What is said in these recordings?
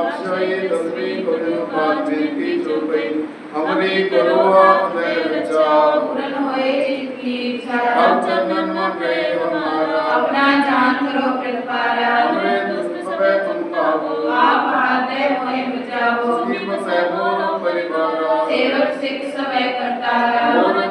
आश्रय तस्मे गुरु मातृ की हमने करो हृदय बचाओ पूर्ण होए जितनी इच्छा अब चंदन मन हमारा अपना जान करो कृपारा हमें दुष्ट सबे तुम पाओ आप हृदय होए बचाओ उसकी बसे परिवारा सेवक सिख सबे करता रहा।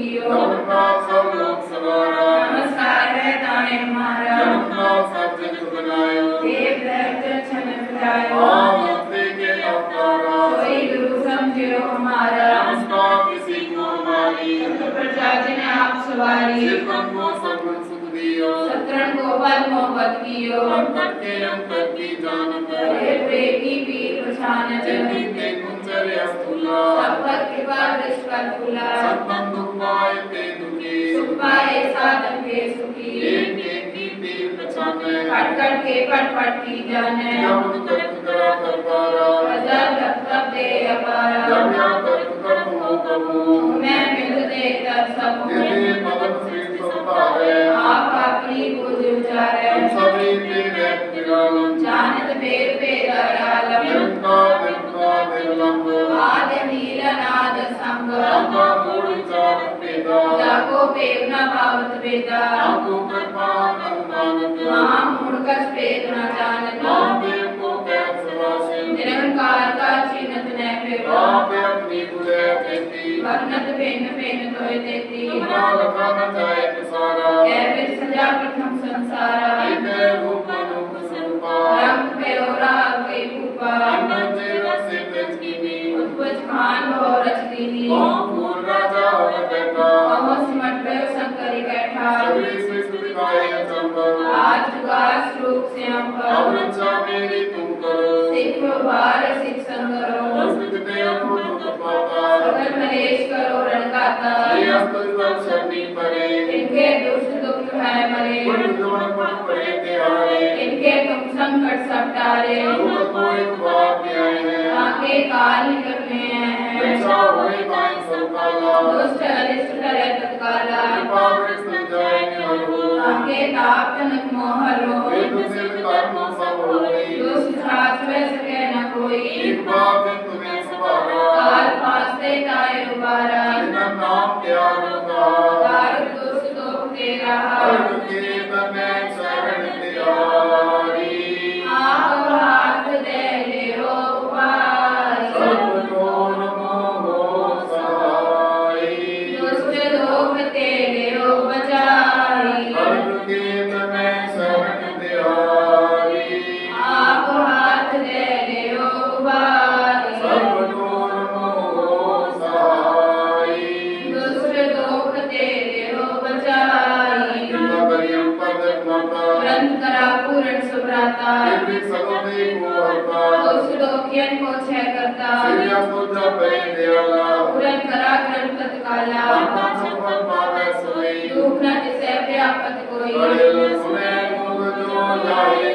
ब्रह्मा ज्योतियो सब लोग सवारा नमस्कार है ताने हमारा जगन्नाथ सब जग बनायो देव दैत्य छन बजायो आप के अवतारा कोई गुरु समझो हमारा नमस्कार किसी को हमारी प्रजा जिन आप सवारी सिरकन को सबन सुख दियो सत्रण को पद मोहब्बत कियो। अंतर के अंतर की जान पर प्रेमी के पीर पहचाने जाने दुख तब तब मैं मिल दे दर सब जाको पेव न भावत वेदा। आपको कृपान अनुमानक माम मूढ़कस पेद न जानत आप को कैद सवासी निरंकार का चिन्हत न पेव आप अपनी बुझे खेती वर्णत भिन्न भिन्न तोय देती। इतना लखा न जाए सारा कैबिर सजा प्रथम संसारा। इते रूप रूप स्वरूपा रंग पे ओरा गई भूपा अंडर से तेज कीनी उत्पज खान बहु रच दीनी। ओम जुगास रूप से हम अब रक्षा मेरी तुम करो सिख भार सिख संगरो संस्कृत ते अमृत पाता सगल मलेश करो रणगाता ये अस्त सब शनि परे इनके दुष्ट दुख है मरे पुण्य जोन परे ते इनके तुम संकट सब टारे लोक को एक आए आके काल निकट में हैं रक्षा होए ताई सब काला दुष्ट अरिष्ट करे तत्काला कृपा कृष्ण जाए निहरो आके ताप तनक मोहरो हो। दुष्ट साथ सके न कोई। काल फास्ते ताए उबारा जिनका नाम त्याग दारुक दुष्ट दोख तेरा करा सुभ्राता सतोदे को हरता दुष्ट को छह करता श्रीया सोचा पे दयाला पूर्ण करा ग्रंथ तत्काला आपका पावे सोई दुख न जिसे व्यापत कोई सुने मुग जो जाए